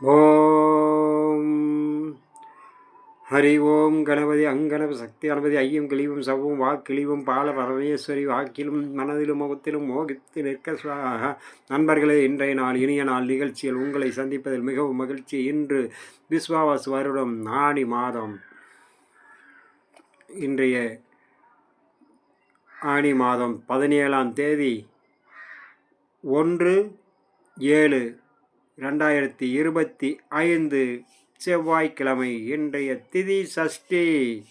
ஓம். ஹரி ஓம் கணபதி அங்கணப சக்தி கணபதி ஐயம் கிளிவும் சவ்வும் வாக்கிழிவும் பால பரமேஸ்வரி வாக்கிலும் மனதிலும் முகத்திலும் மோகித்து நிற்க சுவாக நண்பர்களே இன்றைய நாள் இனிய நாள் நிகழ்ச்சியில் உங்களை சந்திப்பதில் மிகவும் மகிழ்ச்சி. இன்று விஸ்வாவாஸ் வருடம் ஆணி மாதம். இன்றைய ஆணி மாதம் பதினேழாம் தேதி ஒன்று ஏழு ரெண்டாயிரத்தி இருபத்தி ஐந்து செவ்வாய்க்கிழமை இன்றைய திதி சஷ்டி.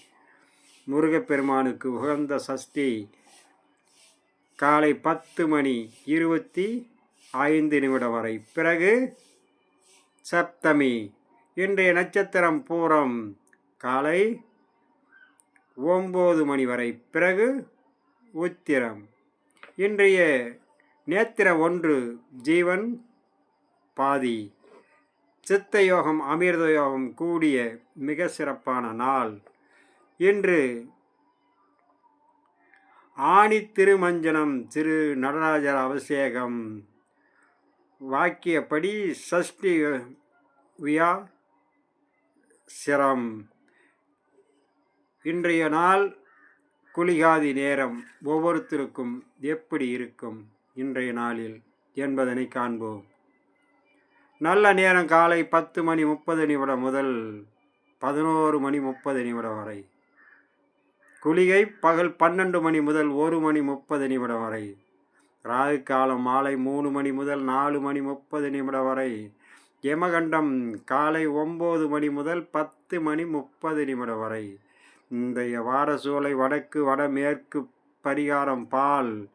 முருகப்பெருமானுக்கு உகந்த சஷ்டி. காலை பத்து மணி இருபத்தி ஐந்து நிமிடம் வரை. பிறகு சப்தமி. இன்றைய நட்சத்திரம் பூரம் காலை ஒம்பது மணி வரை. பிறகு உத்திரம். இன்றைய நேத்திர ஒன்று ஜீவன் பாதி. சித்த யோகம் அமிர்த யோகம் கூடிய மிக சிறப்பான நாள். இன்று ஆணி திருமஞ்சனம் திரு நடராஜர் அபிஷேகம். வாக்கியப்படி சஷ்டி வியா சிரம். இன்றைய நாள் குளிகாதி நேரம். ஒவ்வொருத்தருக்கும் எப்படி இருக்கும் இன்றைய நாளில் என்பதனை காண்போம். நல்ல நேரம் காலை பத்து மணி முப்பது நிமிடம் முதல் பதினோரு மணி முப்பது நிமிடம் வரை. குளிகை பகல் பன்னெண்டு மணி முதல் ஒரு மணி முப்பது நிமிடம் வரை. ராகு காலம் மாலை மூணு மணி முதல் நாலு மணி முப்பது நிமிடம் வரை. யமகண்டம் காலை ஒம்பது மணி முதல் பத்து மணி முப்பது நிமிடம் வரை. இன்றைய வார சூளை வடக்கு வடமேற்கு பரிகாரம் பால்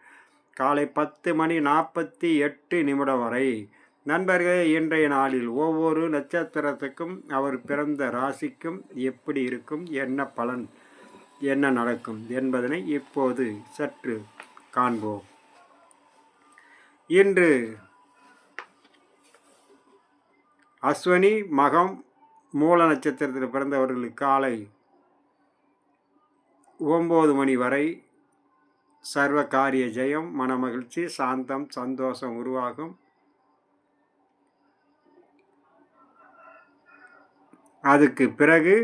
காலை பத்து மணி நாற்பத்தி எட்டு நிமிடம் வரை. நண்பர்களே இன்றைய நாளில் ஒவ்வொரு நட்சத்திரத்துக்கும் அவர் பிறந்த ராசிக்கும் எப்படி இருக்கும் என்ன பலன் என்ன நடக்கும் என்பதனை இப்போது சற்று காண்போம். இன்று அஸ்வனி மகம் மூல நட்சத்திரத்தில் பிறந்தவர்களுக்கு காலை ஒம்பது மணி வரை சர்வ காரிய ஜெயம் மனமகிழ்ச்சி சாந்தம் சந்தோஷம் உருவாகும். அதுக்கு பிறகு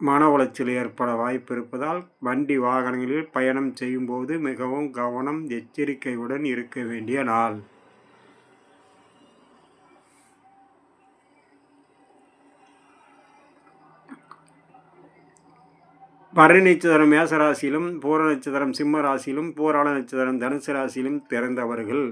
மன உளைச்சல் ஏற்பட வாய்ப்பு இருப்பதால் வண்டி வாகனங்களில் பயணம் செய்யும்போது மிகவும் கவனம் எச்சரிக்கையுடன் இருக்க வேண்டிய நாள். பரணி நட்சத்திரம் மேசராசியிலும் பூர நட்சத்திரம் சிம்ம ராசியிலும் பூராள நட்சத்திரம் தனுசு ராசியிலும் பிறந்தவர்கள்.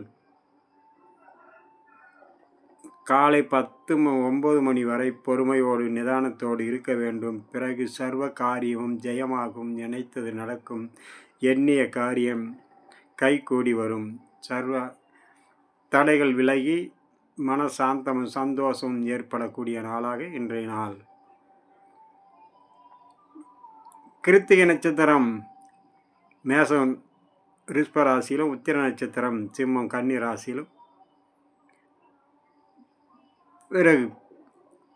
காலை பத்து ஒம்பது மணி வரை பொறுமையோடு நிதானத்தோடு இருக்க வேண்டும். பிறகு சர்வ காரியமும் ஜெயமாகும். நினைத்தது நடக்கும். எண்ணிய காரியம் கைகூடி வரும். சர்வ தடைகள் விலகி மன சாந்தமும் சந்தோஷமும் ஏற்படக்கூடிய நாளாக இன்றைய நாள். கிருத்திகை நட்சத்திரம் மேசம் ரிஷ்ப ராசியிலும் உத்திர நட்சத்திரம் சிம்மம் கன்னி ராசியிலும் பிறகு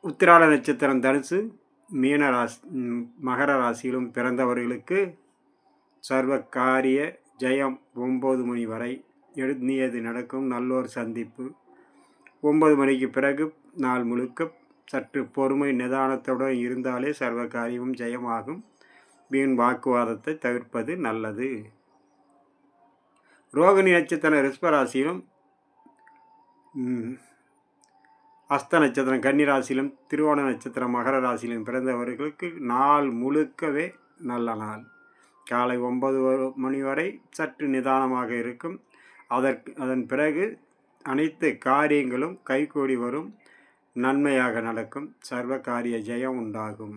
உத்திராட நட்சத்திரம் தனுசு மீன ராசி மகர ராசியிலும் பிறந்தவர்களுக்கு சர்வ காரிய ஜெயம் ஒம்பது மணி வரை. எழுதியது நடக்கும். நல்லோர் சந்திப்பு. ஒம்பது மணிக்கு பிறகு நாள் முழுக்க சற்று பொறுமை நிதானத்துடன் இருந்தாலே சர்வ காரியமும் ஜெயமாகும். வீண் வாக்குவாதத்தை தவிர்ப்பது நல்லது. ரோகிணி நட்சத்திர ரிஷ்பராசியிலும் அஸ்த நட்சத்திரம் கன்னிராசியிலும் திருவோண நட்சத்திரம் மகர ராசியிலும் பிறந்தவர்களுக்கு நாள் முழுக்கவே நல்ல நாள். காலை ஒன்பது மணி வரை சற்று நிதானமாக இருக்கும். அதற்கு அதன் பிறகு அனைத்து காரியங்களும் கைகூடி வரும். நன்மையாக நடக்கும். சர்வ காரிய ஜெயம் உண்டாகும்.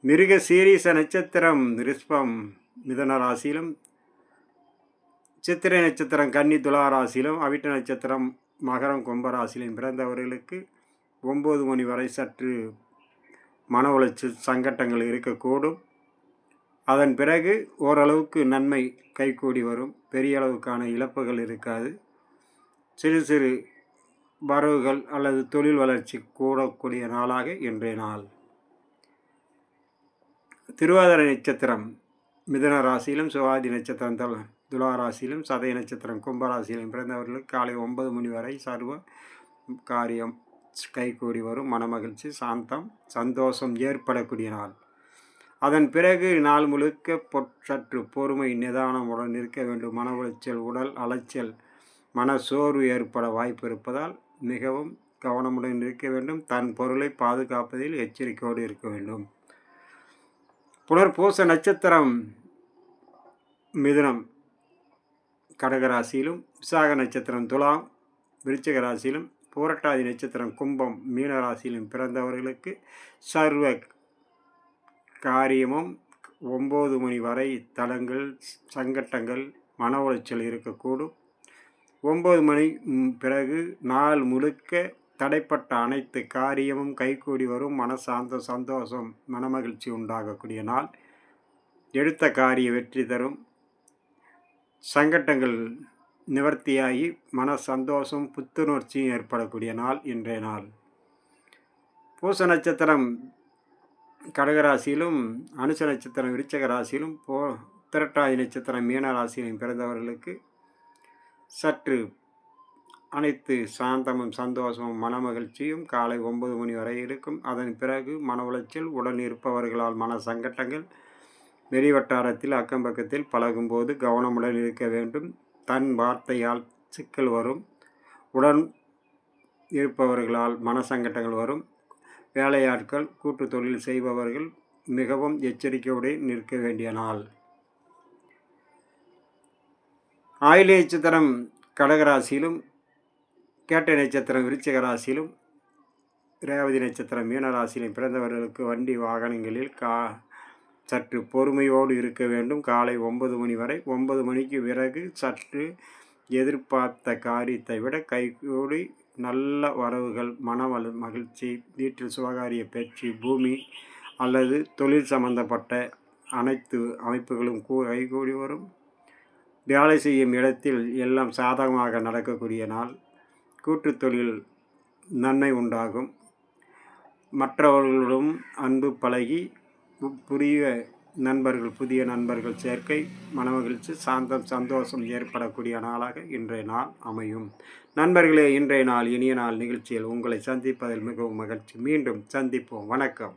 மிருக சீரீச நட்சத்திரம் ரிஷ்பம் மிதன ராசியிலும் சித்திரை நட்சத்திரம் கன்னி துலா ராசியிலும் அவிட்ட நட்சத்திரம் மகரம் கும்பராசிலையும் பிறந்தவர்களுக்கு ஒம்பது மணி வரை சற்று மன உளைச்சல் சங்கட்டங்கள் இருக்கக்கூடும். அதன் பிறகு ஓரளவுக்கு நன்மை கைகூடி வரும். பெரிய அளவுக்கான இழப்புகள் இருக்காது. சிறு சிறு வரவுகள் அல்லது தொழில் வளர்ச்சி கூடக்கூடிய நாளாக இன்றைய நாள். திருவாதிரை நட்சத்திரம் மிதன ராசியிலும் சுவாதி நட்சத்திரம் துளாராசியிலும் சதய நட்சத்திரம் கும்பராசியிலும் பிறந்தவர்களுக்கு காலை ஒன்பது மணி வரை சர்வ காரியம் கைகூடி வரும். மனமகிழ்ச்சி சாந்தம் சந்தோஷம் ஏற்படக்கூடிய நாள். அதன் பிறகு நாள் முழுக்க சற்று பொறுமை நிதானமுடன் இருக்க வேண்டும். மன உளைச்சல் உடல் அலைச்சல் மன சோர்வு ஏற்பட வாய்ப்பு இருப்பதால் மிகவும் கவனமுடன் இருக்க வேண்டும். தன் பொருளை பாதுகாப்பதில் எச்சரிக்கையோடு இருக்க வேண்டும். புனர்பூச நட்சத்திரம் மிதுனம். கடகராசியிலும் விசாக நட்சத்திரம் துலாம் விருச்சிக ராசியிலும் பூரட்டாதி நட்சத்திரம் கும்பம் மீனராசியிலும் பிறந்தவர்களுக்கு சர்வ காரியமும் ஒம்பது மணி வரை தளங்கள் சங்கட்டங்கள் மன உளைச்சல் இருக்கக்கூடும். ஒம்பது மணி பிறகு நாள் முழுக்க தடைப்பட்ட அனைத்து காரியமும் கைகூடி வரும். மனசாந்த சந்தோஷம் மனமகிழ்ச்சி உண்டாகக்கூடிய நாள். எடுத்த காரிய வெற்றி தரும். சங்கட்டங்கள் நிவர்த்தியாகி மன சந்தோஷம் புத்துணர்ச்சியும் ஏற்படக்கூடிய நாள் இன்றைய நாள். பூச நட்சத்திரம் கடகராசியிலும் அனுச நட்சத்திரம் விருச்சக ராசியிலும் போ திரட்டாதி நட்சத்திரம் மீன ராசியிலும் பிறந்தவர்களுக்கு சற்று அனைத்து சாந்தமும் சந்தோஷமும் மனமகிழ்ச்சியும் காலை ஒன்பது மணி வரை இருக்கும். அதன் பிறகு மன உளைச்சல் உடன் இருப்பவர்களால் மன சங்கட்டங்கள் வெளிவட்டாரத்தில் அக்கம் பக்கத்தில் பழகும்போது கவனமுடன் இருக்க வேண்டும். தன் வார்த்தையால் சிக்கல் வரும். உடன் இருப்பவர்களால் மன சங்கட்டங்கள் வரும். வேலையாட்கள் கூட்டு தொழில் செய்பவர்கள் மிகவும் எச்சரிக்கையுடன் நிற்க வேண்டிய நாள். ஆயுள நட்சத்திரம் கடகராசியிலும் கேட்ட நட்சத்திரம் விருச்சிக ராசியிலும் ரேவதி நட்சத்திரம் மீனராசியிலும் பிறந்தவர்களுக்கு வண்டி வாகனங்களில் கா சற்று பொறுமையோடு இருக்க வேண்டும். காலை ஒன்பது மணி வரை. ஒன்பது மணிக்கு பிறகு சற்று எதிர்பார்த்த காரியத்தை விட கைகூடி நல்ல வரவுகள் மனவள மகிழ்ச்சி வீட்டில் சுபகாரிய பேச்சு பூமி அல்லது தொழில் சம்பந்தப்பட்ட அனைத்து அமைப்புகளும் கூ கைகூடி வரும். வேலை செய்யும் இடத்தில் எல்லாம் சாதகமாக நடக்கக்கூடிய நாள். கூட்டு தொழில் நன்மை உண்டாகும். மற்றவர்களுடன் அன்பு பழகி புதிய நண்பர்கள் புதிய நண்பர்கள் சேர்க்கை மனமகிழ்ச்சி சாந்தம் சந்தோஷம் ஏற்படக்கூடிய நாளாக இன்றைய நாள் அமையும். நண்பர்களே இன்றைய நாள் இனிய நாள் நிகழ்ச்சியில் உங்களை சந்திப்பதில் மிகவும் மகிழ்ச்சி. மீண்டும் சந்திப்போம். வணக்கம்.